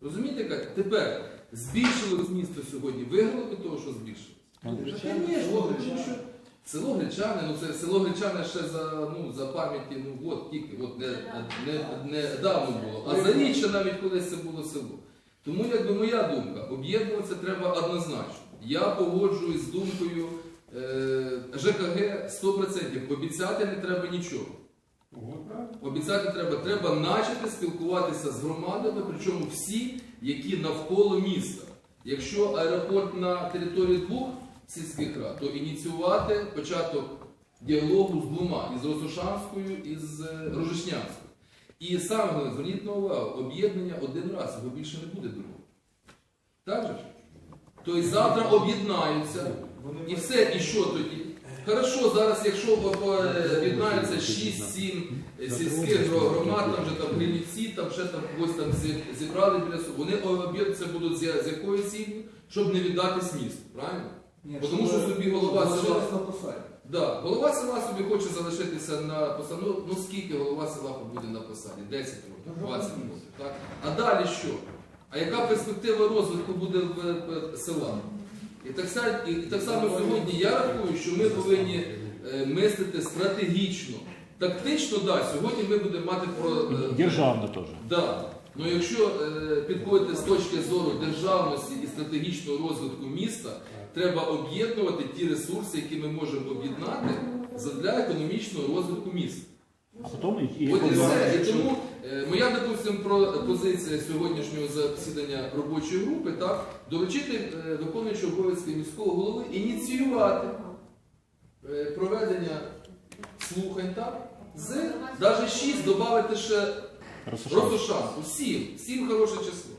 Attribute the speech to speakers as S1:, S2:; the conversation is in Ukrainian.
S1: Розумієте, як? Тепер збільшилось місто сьогодні, виграло від того, що збільшилось? Звісно, тому село Гречане, ну це село Гречане ще за, ну, за пам'яті, ну от тільки, от не, не, не давно було. А за річ навіть колись це було село. Тому якби моя думка, об'єднуватися треба однозначно. Я погоджуюсь з думкою е, ЖКГ 100%. Обіцяти не треба нічого. Обіцяти треба, треба начати спілкуватися з громадами, причому всі, які навколо міста. Якщо аеропорт на території двох сільських рад, то ініціювати початок діалогу з двома із Росошанською і з е, Рожешнянською. І саме головне, зверніть на увагу, об'єднання один раз, його більше не буде другого. Так же? ж? Тобто завтра об'єднаються і все, і що тоді? Хорошо, зараз, якщо е, об'єднаються 6-7 сільських громад, там вже там Кремівці, там ще там когось там зібрали біля собою, вони об'єднатися будуть з, я- з якою ціллю, щоб не віддатись місту, правильно? Бо тому що собі голова села. Да, голова села собі хоче залишитися на посаді. Ну, ну скільки голова села побуде на посаді? 10 років, 20 років. Так? А далі що? А яка перспектива розвитку буде в, в села? І так, само, і, так само сьогодні я рахую, що ми повинні е, мислити стратегічно. Тактично, да, сьогодні ми будемо мати про. е,
S2: Державно теж.
S1: Да. Ну якщо е, підходити з точки зору державності і стратегічного розвитку міста, треба об'єднувати ті ресурси, які ми можемо об'єднати для економічного розвитку міста.
S2: А потім і, і
S1: От і все. І тому е, моя, допустим, про позиція сьогоднішнього засідання робочої групи, так, доручити е, виконуючого обов'язки міського голови ініціювати е, проведення слухань так, з навіть 6 додати ще
S2: Розсушав.
S1: Усім, шанс. Сім. Сім хороше число.